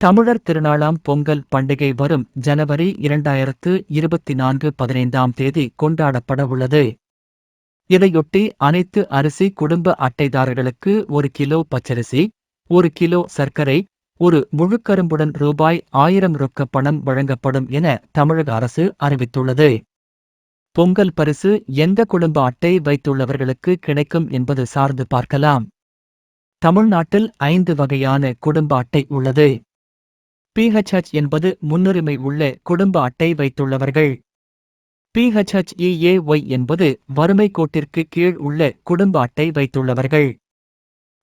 தமிழர் திருநாளாம் பொங்கல் பண்டிகை வரும் ஜனவரி இரண்டாயிரத்து இருபத்தி நான்கு பதினைந்தாம் தேதி கொண்டாடப்பட உள்ளது. இதையொட்டி அனைத்து அரிசி குடும்ப அட்டைதாரர்களுக்கு ஒரு கிலோ பச்சரிசி ஒரு கிலோ சர்க்கரை ஒரு முழுக்கரும்புடன் ரூபாய் ஆயிரம் ரொக்க பணம் வழங்கப்படும் என தமிழக அரசு அறிவித்துள்ளது. பொங்கல் பரிசு எந்த குடும்ப அட்டை வைத்துள்ளவர்களுக்கு கிடைக்கும் என்பது சார்ந்து பார்க்கலாம். தமிழ்நாட்டில் ஐந்து வகையான குடும்ப அட்டை உள்ளது. பிஹெச்ஹெச் என்பது முன்னுரிமை உள்ள குடும்ப அட்டை வைத்துள்ளவர்கள். பிஹெச்ஹெச்இஏஒய் என்பது வறுமை கோட்டிற்கு கீழ் உள்ள குடும்ப அட்டை வைத்துள்ளவர்கள்.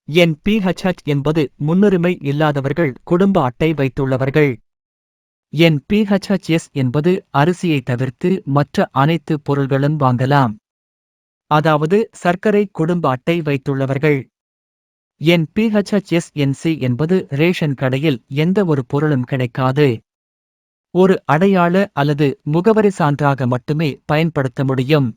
என் பிஹெச்ஹெச் என்பது முன்னுரிமை இல்லாதவர்கள் குடும்ப அட்டை வைத்துள்ளவர்கள். என் பிஹெச்ஹெச்எஸ் என்பது அரிசியை தவிர்த்து மற்ற அனைத்து பொருள்களும் வாங்கலாம். அதாவது சர்க்கரை குடும்ப அட்டை வைத்துள்ளவர்கள். என் பிஹெச்எஸ்என்சி என்பது ரேஷன் கடையில் எந்த ஒரு பொருளும் கிடைக்காது. ஒரு அடையாள அல்லது முகவரி சான்றாக மட்டுமே பயன்படுத்த முடியும்.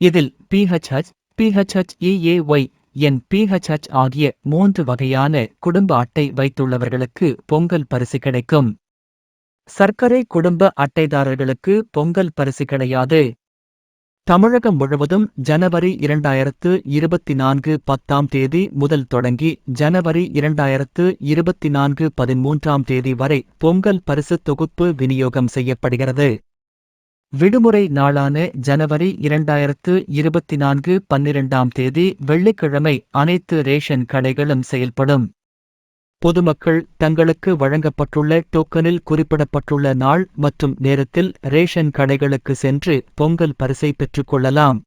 இதில் பிஹெச்ஹெச் பிஹெச்ஹெச்இஏஒய் என் பிஹெச்ஹெச் ஆகிய மூன்று வகையான குடும்ப அட்டை வைத்துள்ளவர்களுக்கு பொங்கல் பரிசு கிடைக்கும். சர்க்கரை குடும்ப அட்டைதாரர்களுக்கு பொங்கல் பரிசு கிடையாது. தமிழகம் முழுவதும் ஜனவரி இரண்டாயிரத்து இருபத்தி நான்கு பத்தாம் தேதி முதல் தொடங்கி ஜனவரி இரண்டாயிரத்து இருபத்தி நான்கு பதிமூன்றாம் தேதி வரை பொங்கல் பரிசு தொகுப்பு விநியோகம் செய்யப்படுகிறது. விடுமுறை நாளான ஜனவரி இரண்டாயிரத்து இருபத்தி நான்கு பன்னிரெண்டாம் தேதி வெள்ளிக்கிழமை அனைத்து ரேஷன் கடைகளும் செயல்படும். பொதுமக்கள் தங்களுக்கு வழங்கப்பட்டுள்ள டோக்கனில் குறிப்பிடப்பட்டுள்ள நாள் மற்றும் நேரத்தில் ரேஷன் கடைகளுக்கு சென்று பொங்கல் பரிசை பெற்றுக்கொள்ளலாம்.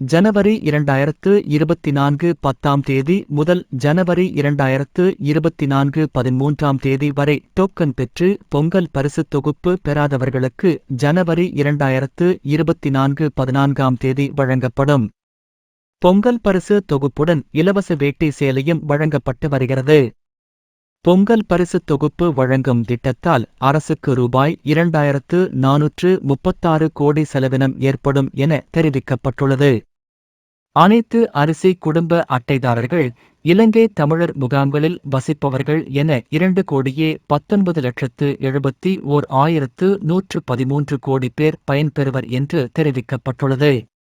ஜனவரி இரண்டாயிரத்து இருபத்தி நான்கு பத்தாம் தேதி முதல் ஜனவரி இரண்டாயிரத்து இருபத்தி நான்கு பதிமூன்றாம் தேதி வரை டோக்கன் பெற்று பொங்கல் பரிசு தொகுப்பு பெறாதவர்களுக்கு ஜனவரி இரண்டாயிரத்து இருபத்தி நான்கு பதினான்காம் தேதி வழங்கப்படும். பொங்கல் பரிசு தொகுப்புடன் இலவச வேட்டி சேலையும் வழங்கப்பட்டு வருகிறது. பொங்கல் பரிசுத் தொகுப்பு வழங்கும் திட்டத்தால் அரசுக்கு ரூபாய் இரண்டாயிரத்து நானூற்று முப்பத்தாறு கோடி செலவினம் ஏற்படும் என தெரிவிக்கப்பட்டுள்ளது. அனைத்து அரிசி குடும்ப அட்டைதாரர்கள் இலங்கை தமிழர் முகாம்களில் வசிப்பவர்கள் என இரண்டு கோடியே பத்தொன்பது லட்சத்து எழுபத்தி ஓர் ஆயிரத்து நூற்று பதிமூன்று கோடி பேர் பயன்பெறுவர் என்று தெரிவிக்கப்பட்டுள்ளது.